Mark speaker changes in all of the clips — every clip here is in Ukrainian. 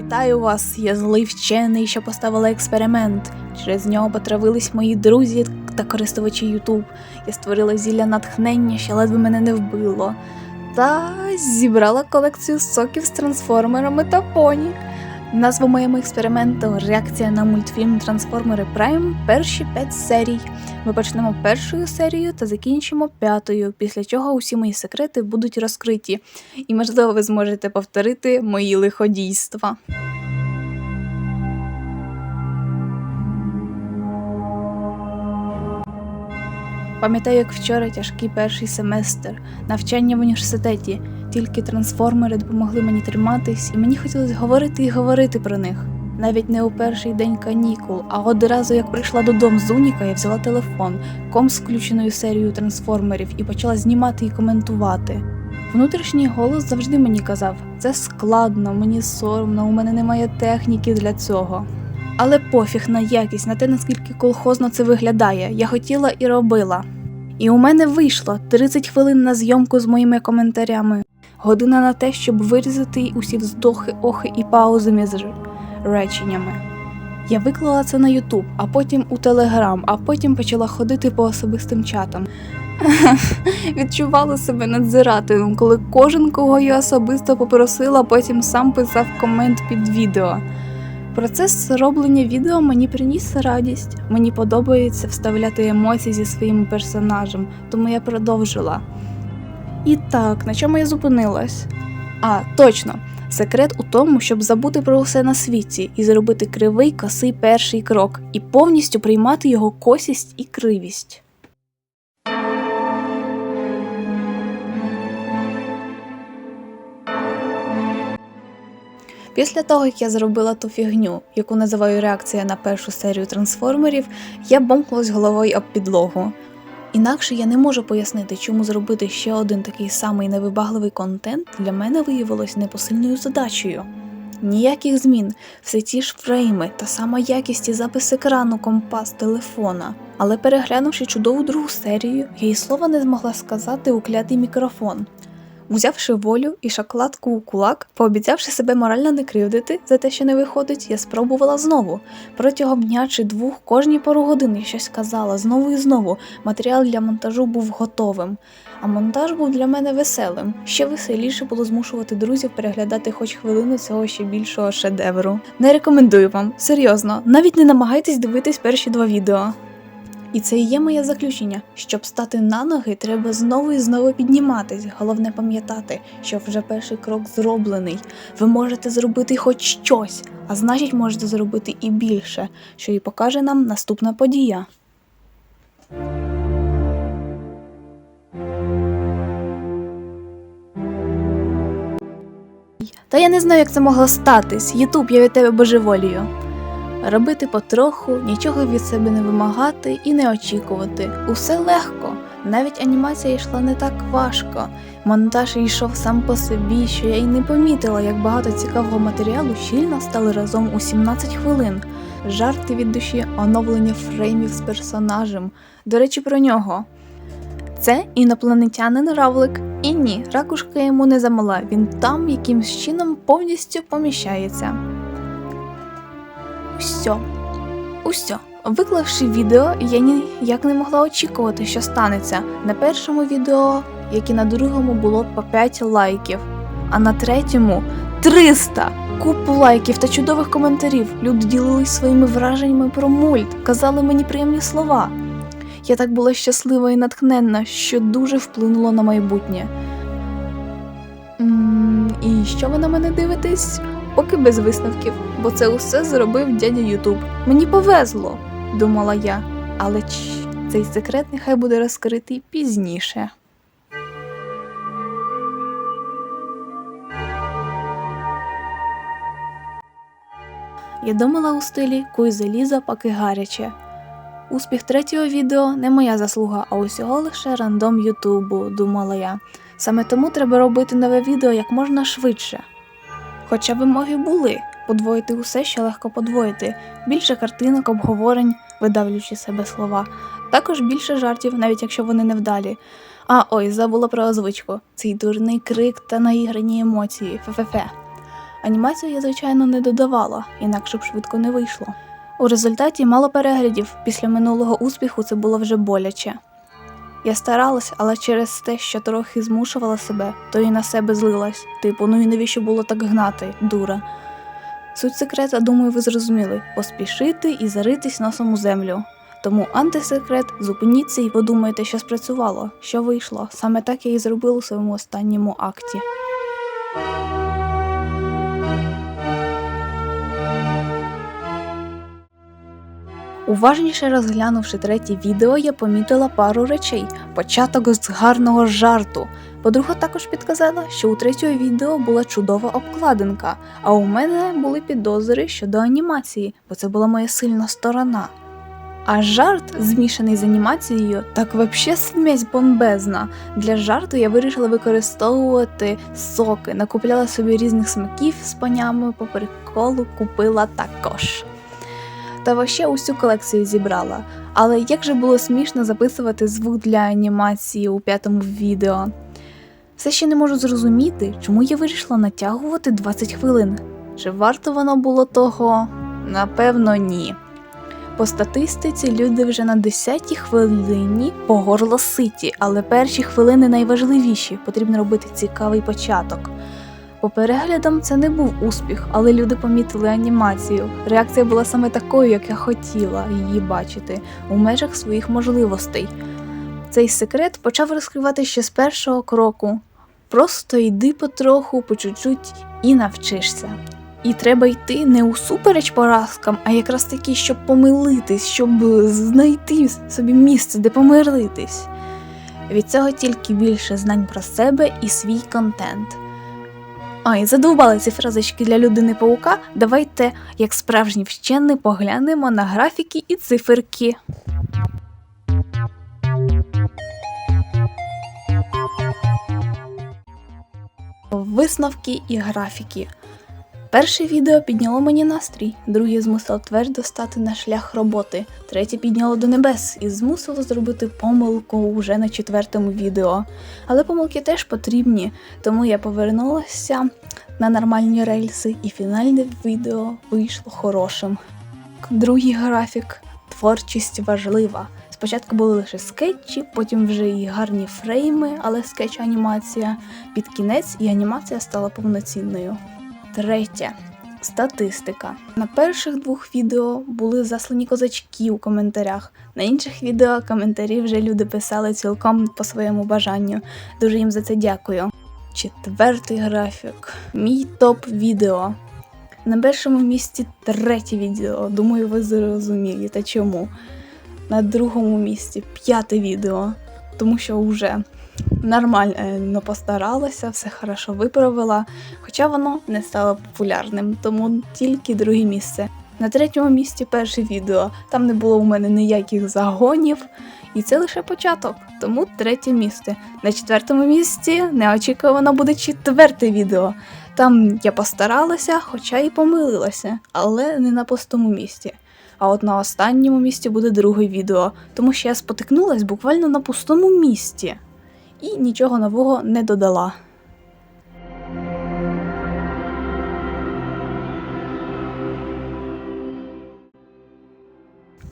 Speaker 1: Вітаю вас! Я злий вчений, що поставила експеримент. Через нього потравились мої друзі та користувачі Ютуб. Я створила зілля натхнення, що ледве мене не вбило. Та зібрала колекцію соків з трансформерами та поні. Назва моєму експерименту реакція на мультфільм Трансформери Прайм перші п'ять серій. Ми почнемо першою серією та закінчимо п'ятою, після чого усі мої секрети будуть розкриті, і можливо ви зможете повторити мої лиходійства. Пам'ятаю, як вчора тяжкий перший семестр, навчання в університеті. Тільки трансформери допомогли мені триматись, і мені хотілося говорити і говорити про них. Навіть не у перший день канікул, а одразу як прийшла додому з Уніка, я взяла телефон, ком з включеною серією трансформерів і почала знімати і коментувати. Внутрішній голос завжди мені казав: це складно, мені соромно, у мене немає техніки для цього. Але пофіг на якість, на те, наскільки колхозно це виглядає, я хотіла і робила. І у мене вийшло 30 хвилин на зйомку з моїми коментарями, година на те, щоб вирізати усі вздохи, охи і паузи між реченнями. Я виклала це на Ютуб, а потім у Телеграм, а потім почала ходити по особистим чатам. Відчувала себе надзирателем, коли кожен, кого я особисто попросила, потім сам писав комент під відео. Процес роблення відео мені приніс радість. Мені подобається вставляти емоції зі своїм персонажем, тому я продовжила. І так, на чому я зупинилась? А, точно! Секрет у тому, щоб забути про все на світі і зробити кривий косий перший крок, і повністю приймати його косість і кривість. Після того, як я зробила ту фігню, яку називаю реакція на першу серію трансформерів, я бомкнулась головою об підлогу. Інакше я не можу пояснити, чому зробити ще один такий самий невибагливий контент для мене виявилось непосильною задачею. Ніяких змін, все ті ж фрейми та сама якість і запис екрану компа з телефона. Але переглянувши чудову другу серію, я й слова не змогла сказати у клятий мікрофон. Узявши волю і шоколадку у кулак, пообіцявши себе морально не кривдити за те, що не виходить, я спробувала знову. Протягом дня чи двох кожні пару годин я щось казала знову і знову. Матеріал для монтажу був готовим. А монтаж був для мене веселим. Ще веселіше було змушувати друзів переглядати хоч хвилину цього ще більшого шедевру. Не рекомендую вам, серйозно, навіть не намагайтесь дивитись перші два відео. І це і є моє заключення. Щоб стати на ноги, треба знову і знову підніматись. Головне пам'ятати, що вже перший крок зроблений. Ви можете зробити хоч щось, а значить, можете зробити і більше, що і покаже нам наступна подія. Та я не знаю, як це могло статись. Ютуб, я від тебе божеволію. Робити потроху, нічого від себе не вимагати і не очікувати. Усе легко. Навіть анімація йшла не так важко. Монтаж йшов сам по собі, що я й не помітила, як багато цікавого матеріалу щільно стали разом у 17 хвилин. Жарти від душі, оновлення фреймів з персонажем. До речі, про нього. Це інопланетянин Равлик. І ні, ракушка йому не замала, він там якимсь чином повністю поміщається. Усьо. Усьо. Виклавши відео, я ніяк не могла очікувати, що станеться. На першому відео, як і на другому, було по 5 лайків, а на третьому 300! Купу лайків та чудових коментарів. Люди ділились своїми враженнями про мульт, казали мені приємні слова. Я так була щаслива і натхненна, що дуже вплинуло на майбутнє. і що ви на мене дивитесь? Поки без висновків, бо це усе зробив дядя Ютуб. Мені повезло, думала я, але чш, цей секрет нехай буде розкритий пізніше. Я думала у стилі куй заліза, поки гаряче. Успіх третього відео не моя заслуга, а усього лише рандом Ютубу, думала я. Саме тому треба робити нове відео як можна швидше. Хоча вимоги були подвоїти усе, що легко подвоїти, більше картинок, обговорень, видавлюючи себе слова, також більше жартів, навіть якщо вони невдалі. А ой, забула про озвучку. Цей дурний крик та наіграні емоції. Фе-фе-фе. Анімацію я, звичайно, не додавала, інакше б швидко не вийшло. У результаті мало переглядів. Після минулого успіху це було вже боляче. Я старалась, але через те, що трохи змушувала себе, то і на себе злилась. Типу, ну і навіщо було так гнати, дура. Суть секрета, думаю, ви зрозуміли поспішити і заритись носом у землю. Тому антисекрет, зупиніться і подумайте, що спрацювало, що вийшло. Саме так я і зробила у своєму останньому акті. Уважніше розглянувши третє відео, я помітила пару речей. Початок з гарного жарту. Подруга також підказала, що у третього відео була чудова обкладинка, а у мене були підозри щодо анімації, бо це була моя сильна сторона. А жарт, змішаний з анімацією, так вообще смесь бомбезна. Для жарту я вирішила використовувати соки, накупляла собі різних смаків з панями по приколу купила також. Та вообще усю колекцію зібрала. Але як же було смішно записувати звук для анімації у п'ятому відео. Все ще не можу зрозуміти, чому я вирішила натягувати 20 хвилин. Чи варто воно було того? Напевно, ні. По статистиці люди вже на 10-й хвилині по горло ситі, але перші хвилини найважливіші, потрібно робити цікавий початок. По переглядам це не був успіх, але люди помітили анімацію. Реакція була саме такою, як я хотіла її бачити, у межах своїх можливостей. Цей секрет почав розкривати ще з першого кроку. Просто йди потроху, по чуть-чуть і навчишся. І треба йти не усупереч поразкам, а якраз таки, щоб помилитись, щоб знайти собі місце, де помиритись. Від цього тільки більше знань про себе і свій контент. Ай, задовбали ці фразочки для людини паука. Давайте, як справжні вщені, поглянемо на графіки і циферки. Висновки і графіки. Перше відео підняло мені настрій, друге змусило твердо стати на шлях роботи, третє підняло до небес і змусило зробити помилку вже на четвертому відео. Але помилки теж потрібні, тому я повернулася на нормальні рельси, і фінальне відео вийшло хорошим. Другий графік творчість важлива. Спочатку були лише скетчі, потім вже і гарні фрейми, але скетч анімація. Під кінець і анімація стала повноцінною. Третє. Статистика. На перших двох відео були заслані козачки у коментарях. На інших відео коментарі вже люди писали цілком по своєму бажанню. Дуже їм за це дякую. Четвертий графік. Мій топ відео. На першому місці третє відео. Думаю, ви зрозумієте чому. На другому місці п'яте відео, тому що вже нормально постаралася, все хорошо виправила, хоча воно не стало популярним, тому тільки друге місце. На третьому місці перше відео. Там не було у мене ніяких загонів, і це лише початок, тому третє місце. На четвертому місці неочікувано буде четверте відео. Там я постаралася, хоча і помилилася, але не на пустому місці. А от на останньому місці буде друге відео, тому що я спотикнулась буквально на пустому місці і нічого нового не додала.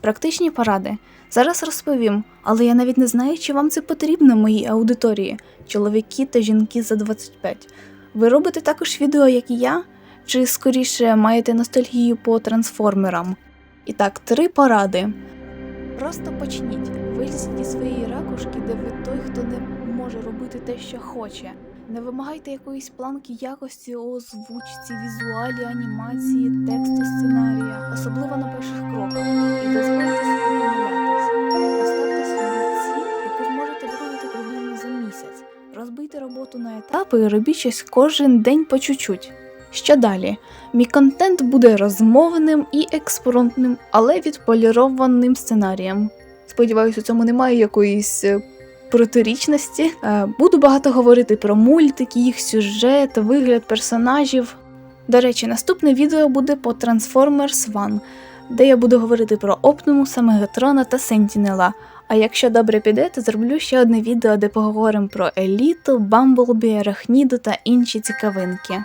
Speaker 1: Практичні поради. Зараз розповім, але я навіть не знаю, чи вам це потрібно моїй аудиторії, чоловіки та жінки за 25. Ви робите також відео, як і я, чи скоріше маєте ностальгію по трансформерам? І так, три поради. Просто почніть. Вилізіть із своєї ракушки, де ви той, хто не може робити те, що хоче. Не вимагайте якоїсь планки якості у озвучці, візуалі, анімації, тексту сценарія, особливо на перших кроках. І дозвольте собі зможете виконати приблизно за місяць. Розбийте роботу на етапи і робіть щось кожен день по чуть-чуть. Що далі? Мій контент буде розмовним і експромтним, але відполірованим сценарієм. Сподіваюся, у цьому немає якоїсь е, протирічності. Е, Буду багато говорити про мультики, їх сюжет, вигляд персонажів. До речі, наступне відео буде по Transformers One, де я буду говорити про Оптимуса, Мегатрона та Сентінела. А якщо добре піде, то зроблю ще одне відео, де поговоримо про Еліту, Бамблбі, Арахніду та інші цікавинки.